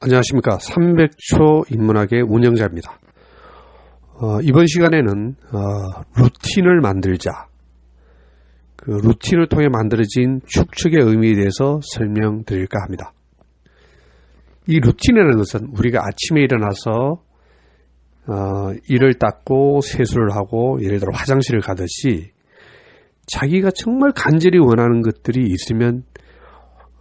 안녕하십니까. 300초 인문학의 운영자입니다. 어, 이번 시간에는 어, 루틴을 만들자. 그 루틴을 통해 만들어진 축축의 의미에 대해서 설명드릴까 합니다. 이 루틴이라는 것은 우리가 아침에 일어나서 어, 이를 닦고 세수를 하고 예를 들어 화장실을 가듯이 자기가 정말 간절히 원하는 것들이 있으면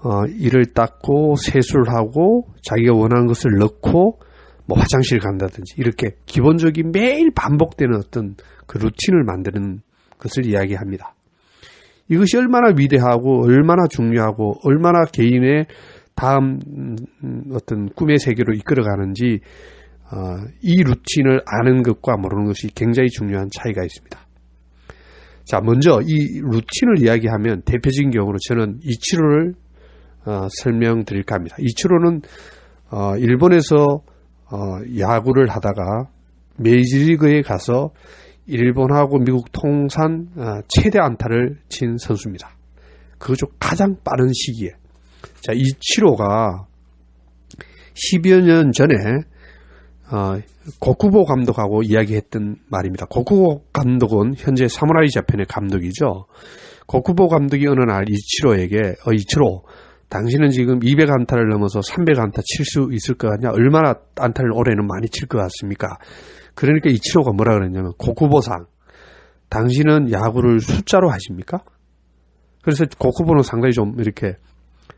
어, 이를 닦고 세수를 하고 자기가 원하는 것을 넣고 뭐 화장실 간다든지 이렇게 기본적인 매일 반복되는 어떤 그 루틴을 만드는 것을 이야기합니다. 이것이 얼마나 위대하고 얼마나 중요하고 얼마나 개인의 다음 음, 어떤 꿈의 세계로 이끌어가는지 어, 이 루틴을 아는 것과 모르는 것이 굉장히 중요한 차이가 있습니다. 자, 먼저 이 루틴을 이야기하면 대표적인 경우로 저는 이치로를 어, 설명드릴까 합니다. 이치로는 어, 일본에서 어, 야구를 하다가 메이지리그에 가서 일본하고 미국 통산 어, 최대 안타를 친 선수입니다. 그거죠 가장 빠른 시기에. 자, 이치로가 10여 년 전에 어, 고쿠보 감독하고 이야기했던 말입니다. 고쿠보 감독은 현재 사무라이 자편의 감독이죠. 고쿠보 감독이 어느 날 이치로에게 어 이치로 당신은 지금 200안타를 넘어서 300안타 칠 수 있을 것 같냐? 얼마나 안타를 올해는 많이 칠 것 같습니까? 그러니까 이치로가 뭐라 그랬냐면 고쿠보상 당신은 야구를 숫자로 하십니까? 그래서 고쿠보는 상당히 좀 이렇게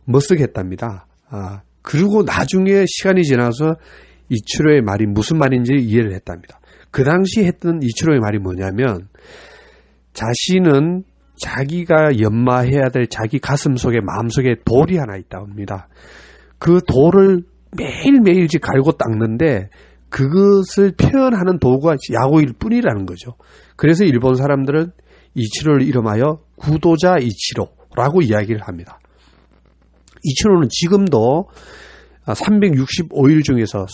멋쓰겠답니다. 아, 그리고 나중에 시간이 지나서 이치로의 말이 무슨 말인지 이해를 했답니다. 그 당시 했던 이치로의 말이 뭐냐면 자신은 자기가 연마해야 될 자기 가슴 속에 마음 속에 돌이 하나 있다 합니다. 그 돌을 매일매일 갈고 닦는데 그것을 표현하는 도구가 야구일 뿐이라는 거죠. 그래서 일본 사람들은 이치로를 이름하여 구도자 이치로라고 이야기를 합니다. 이치로는 지금도 365일 중에서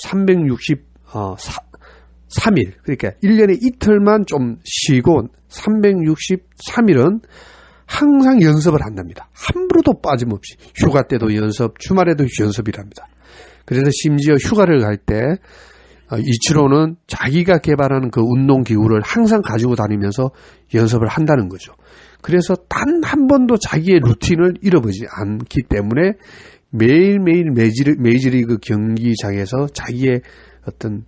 363일, 그러니까 1년에 이틀만 좀 쉬고 363일은 항상 연습을 한답니다. 함부로도 빠짐없이 휴가 때도 연습, 주말에도 연습이랍니다. 그래서 심지어 휴가를 갈때 어, 이치로는 자기가 개발하는 그 운동 기구를 항상 가지고 다니면서 연습을 한다는 거죠. 그래서 단 한 번도 자기의 루틴을 잃어버리지 않기 때문에 매일매일 메이지리그 경기장에서 자기의 어떤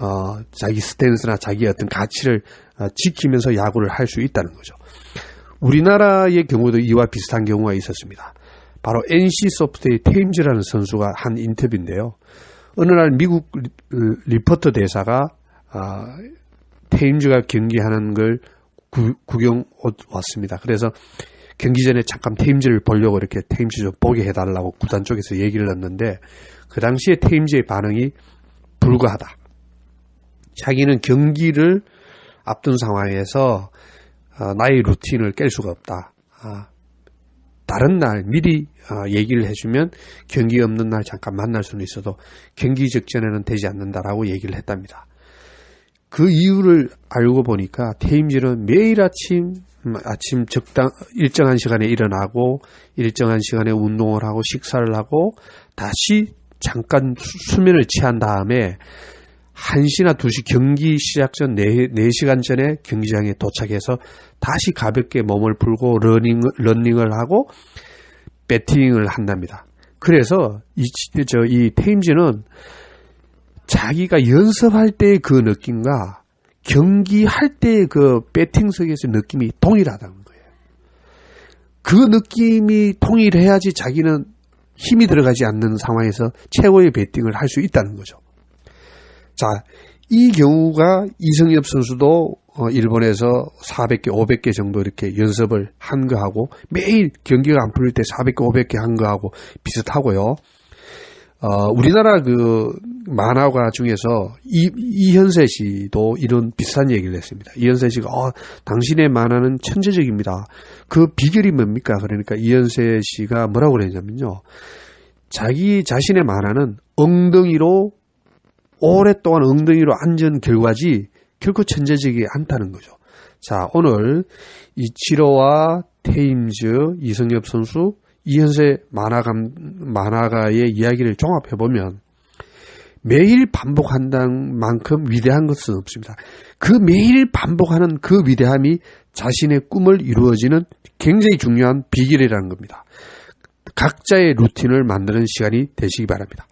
어, 자기 스탠스나 자기의 어떤 가치를 어, 지키면서 야구를 할 수 있다는 거죠. 우리나라의 경우도 이와 비슷한 경우가 있었습니다. 바로 NC 소프트의 테임즈라는 선수가 한 인터뷰인데요. 어느 날 미국 리포터 대사가 어, 테임즈가 경기하는 걸 구, 구경 왔습니다. 그래서 경기 전에 잠깐 테임즈를 보려고 이렇게 테임즈 좀 보게 해달라고 구단 쪽에서 얘기를 했는데 그 당시에 테임즈의 반응이 불가하다. 자기는 경기를 앞둔 상황에서 어, 나의 루틴을 깰 수가 없다. 아, 다른 날 미리 어, 얘기를 해주면 경기 없는 날 잠깐 만날 수는 있어도 경기 직전에는 되지 않는다라고 얘기를 했답니다. 그 이유를 알고 보니까 테임즈는 매일 아침 음, 아침 적당 일정한 시간에 일어나고 일정한 시간에 운동을 하고 식사를 하고 다시 잠깐 수면을 취한 다음에 1시나 2시 경기 시작 전 4, 4시간 전에 경기장에 도착해서 다시 가볍게 몸을 풀고 러닝, 러닝을 하고 배팅을 한답니다. 그래서 이, 저, 이 테임즈는 자기가 연습할 때의 그 느낌과 경기할 때의 그 배팅석에서 느낌이 동일하다는 거예요. 그 느낌이 동일해야지 자기는 힘이 들어가지 않는 상황에서 최고의 배팅을 할 수 있다는 거죠. 자, 이 경우가 이승엽 선수도 어, 일본에서 400개, 500개 정도 이렇게 연습을 한 거하고 매일 경기가 안 풀릴 때 400개, 500개 한 거하고 비슷하고요. 어, 우리나라 그 만화가 중에서 이, 이현세 씨도 이런 비슷한 얘기를 했습니다. 이현세 씨가, 어, 당신의 만화는 천재적입니다. 그 비결이 뭡니까? 그러니까 이현세 씨가 뭐라고 그랬냐면요. 자기 자신의 만화는 엉덩이로, 오랫동안 엉덩이로 앉은 결과지 결코 천재적이 않다는 거죠. 자, 오늘 이치로와 테임즈, 이성엽 선수, 이현세 만화감, 만화가의 이야기를 종합해보면 매일 반복한다는 만큼 위대한 것은 없습니다. 그 매일 반복하는 그 위대함이 자신의 꿈을 이루어지는 굉장히 중요한 비결이라는 겁니다. 각자의 루틴을 만드는 시간이 되시기 바랍니다.